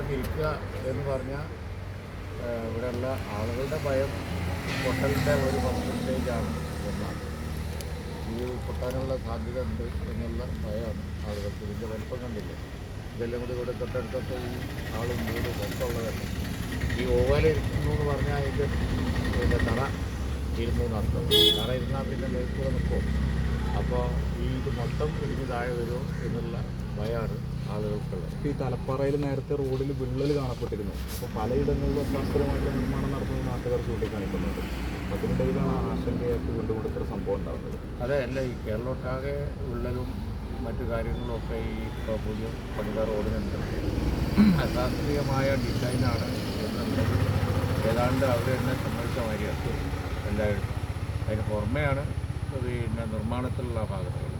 മരം വിൽക്കുക എന്ന് പറഞ്ഞാൽ ഇവിടെയുള്ള ആളുകളുടെ ഭയം പൊട്ടലിന്റെ ഒരു പെർസെന്റേജാണ് എന്നാണ്. ഈ പൊട്ടാനുള്ള സാധ്യത ഉണ്ട് എന്നുള്ള ഭയമാണ് ആളുകൾക്ക്. ഇതിന്റെ വലിപ്പം കണ്ടില്ല? ഇതെല്ലാം കൂടി ഇവിടെ തൊട്ടടുത്തൊക്കെ ഈ ആളും വീടും ഒക്കെ ഉള്ളതല്ല? ഈ ഓവല ഇരിക്കുന്നു എന്ന് പറഞ്ഞാൽ അതിന്റെ തറ ഇരുന്നു നടത്തും തറ ഇരുന്നാൽ പിന്നെ മേൽക്കൂടെ നിൽക്കും. അപ്പോൾ ഈ ഇത് മൊത്തം ഇടിഞ്ഞ് താഴെ വരുമോ എന്നുള്ള ഭയമാണ് ആളുകൾക്കുള്ളത്. ഈ തലപ്പാറയിൽ നേരത്തെ റോഡിൽ വിള്ളൽ കാണപ്പെട്ടിരുന്നു. അപ്പോൾ പലയിടങ്ങളിലും അശാസ്ത്രീയമായിട്ട് നിർമ്മാണം നടത്തുന്നത് നാട്ടുകാർ ചൂണ്ടിക്കാണിക്കുന്നുണ്ട്. അതിനിടയിലാണ് ആശങ്കയായിട്ട് വീണ്ടും കൂടെ ഇത്ര സംഭവം ഉണ്ടാകുന്നത് അതെ അല്ല ഈ കേരളമൊട്ടാകെ വിള്ളലും മറ്റു കാര്യങ്ങളും ഒക്കെ ഈ ഇപ്പോൾ പുതിയ പണിത റോഡിനുണ്ട് അശാസ്ത്രീയമായ ഡിസൈനാണ് ഏതാണ്ട് അവർ തന്നെ സംബന്ധിച്ച മാതിരിയാണ് എല്ലാവരും അതിന് പുറമെയാണ് പിന്നെ നിർമ്മാണത്തിലുള്ള ഭാഗത്തുകൾ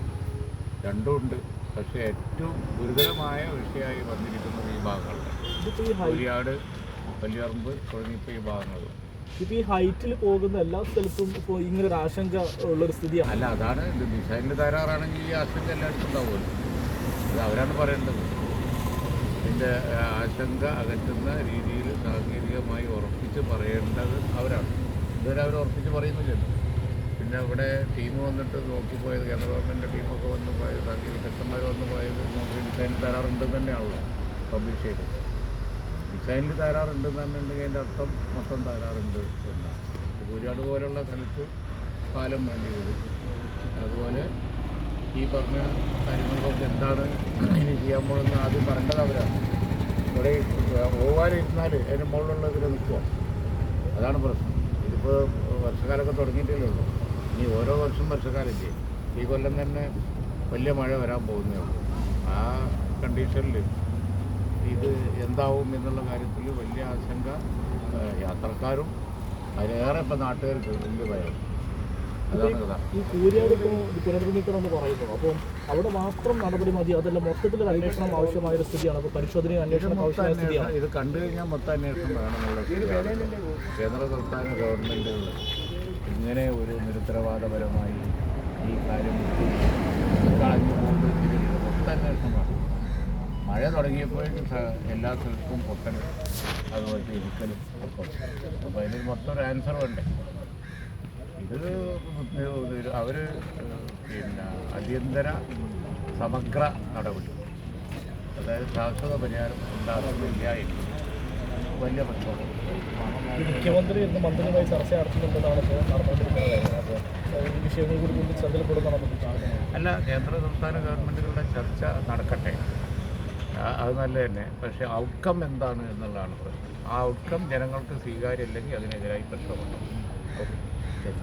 രണ്ടും ഉണ്ട്. പക്ഷേ ഏറ്റവും ഗുരുതരമായ വിഷയമായി വന്നിരിക്കുന്നത് ഈ ഭാഗങ്ങളിലാണ് വലിയറമ്പ് തുടങ്ങിയപ്പോൾ ഈ ഭാഗങ്ങളിൽ ഇപ്പം ഈ ഹൈറ്റിൽ പോകുന്ന എല്ലാ സ്ഥലത്തും ഇപ്പോൾ ഇങ്ങനെ ഒരു ആശങ്ക ഉള്ളൊരു സ്ഥിതിയാണ്. അല്ല അതാണ് ഇത് ഡിസൈനിന്റെ തരാറാണെങ്കിൽ ഈ ആശങ്ക എല്ലായിടത്തും ഉണ്ടാവുമല്ലോ. അത് അവരാണ് പറയേണ്ടത്. ഇതിന്റെ ആശങ്ക അകറ്റുന്ന രീതിയിൽ സാങ്കേതികമായി ഉറപ്പിച്ച് പറയേണ്ടത് അവരാണ്. ഇതുവരെ അവർ ഉറപ്പിച്ച് പറയുന്നില്ലല്ലോ. പിന്നെ അവിടെ ടീം വന്നിട്ട് നോക്കിപ്പോയത് കേന്ദ്ര ഗവൺമെന്റ് ടീമൊക്കെ വന്ന് പോയത് ബാക്കി വിദഗ്ധന്മാർ വന്ന് പോയത് നമുക്ക് ഡിസൈൻ തരാറുണ്ടെന്ന് തന്നെയാണല്ലോ പബ്ലിഷ് ചെയ്തത് ഡിസൈനിൽ തരാറുണ്ടെന്ന് പറഞ്ഞിട്ടുണ്ടെങ്കിൽ അതിന്റെ അർത്ഥം മൊത്തം തരാറുണ്ട് എന്നാണ്. ഒരുപാട് പോലുള്ള സ്ഥലത്ത് പാലം വേണ്ടി വരും. അതുപോലെ ഈ പറഞ്ഞ കാര്യങ്ങളൊക്കെ എന്താണ് ഇനി ചെയ്യാൻ പോകുന്നത് ആദ്യം പറഞ്ഞത് അവരാണ് ഇവിടെ പോകാനിരുന്നാൽ അതിന് മുകളിലുള്ള ഇതിൽ നിൽക്കുക. അതാണ് പ്രശ്നം. ഇതിപ്പോൾ വർഷക്കാലമൊക്കെ തുടങ്ങിയിട്ടേ ഉള്ളൂ. ഇനി ഓരോ വർഷം വർഷക്കാലം ചെയ്യും ഈ കൊല്ലം തന്നെ വലിയ മഴ വരാൻ പോകുന്നേ ഉള്ളൂ. ആ കണ്ടീഷനിൽ ഇത് എന്താവും എന്നുള്ള കാര്യത്തിൽ വലിയ ആശങ്ക യാത്രക്കാരും അതിലേറെ ഇപ്പം നാട്ടുകാർക്ക് വലിയ ഭയം. ഈ കൂരിയാട് പറയുന്നു. അപ്പോൾ അവിടെ മാത്രം നടപടി മതി. അതല്ല മൊത്തത്തിൽ അന്വേഷണം ആവശ്യമായ ഒരു സ്ഥിതിയാണ് അപ്പോൾ അന്വേഷണം ആവശ്യമായ സ്ഥിതിയാണ്. ഇത് കണ്ടു കഴിഞ്ഞാൽ മൊത്തം അന്വേഷണം വേണമെന്നുള്ള. കേന്ദ്ര സംസ്ഥാന ഗവൺമെന്റുകൾ ഇങ്ങനെ ഒരു നിരുത്തരവാദപരമായി ഈ കാര്യം കളഞ്ഞു അന്വേഷണം വേണം മഴ തുടങ്ങിയപ്പോഴേക്കും എല്ലാ സ്ഥലത്തും പൊട്ടന് അതുപോലെ ഇരിക്കലും ഒക്കെ. അപ്പോൾ അതിന് മൊത്തം ഒരു ആൻസർ വേണ്ടേ? ഇത് അവർ പിന്നെ അടിയന്തര സമഗ്ര നടപടി. അതായത് ശാശ്വത പരിഹാരം ഉണ്ടാകുന്നില്ല വലിയ പ്രശ്നമാണ്. മുഖ്യമന്ത്രി ഇന്ന് മന്ത്രിയുമായി ചർച്ച നടത്തുന്നുണ്ടെന്നാണ് ഇപ്പോൾ നടന്നുകൊണ്ടിരിക്കുന്ന കാര്യം അപ്പോൾ ഈ വിഷയങ്ങൾ കൂടി മുന്നിൽ ശ്രദ്ധയിൽപ്പെടുത്തണമെന്ന് അല്ല കേന്ദ്ര സംസ്ഥാന ഗവൺമെന്റുകളുടെ ചർച്ച നടക്കട്ടെ. അത് നല്ല തന്നെ പക്ഷേ ഔട്ട്കം എന്താണ് എന്നുള്ളതാണ് പ്രശ്നം. ആ ഔട്ട്കം ജനങ്ങൾക്ക് സ്വീകാര്യമല്ലെങ്കിൽ അതിനെതിരായി പ്രശ്നമുണ്ട്. ഓക്കെ. ശരി.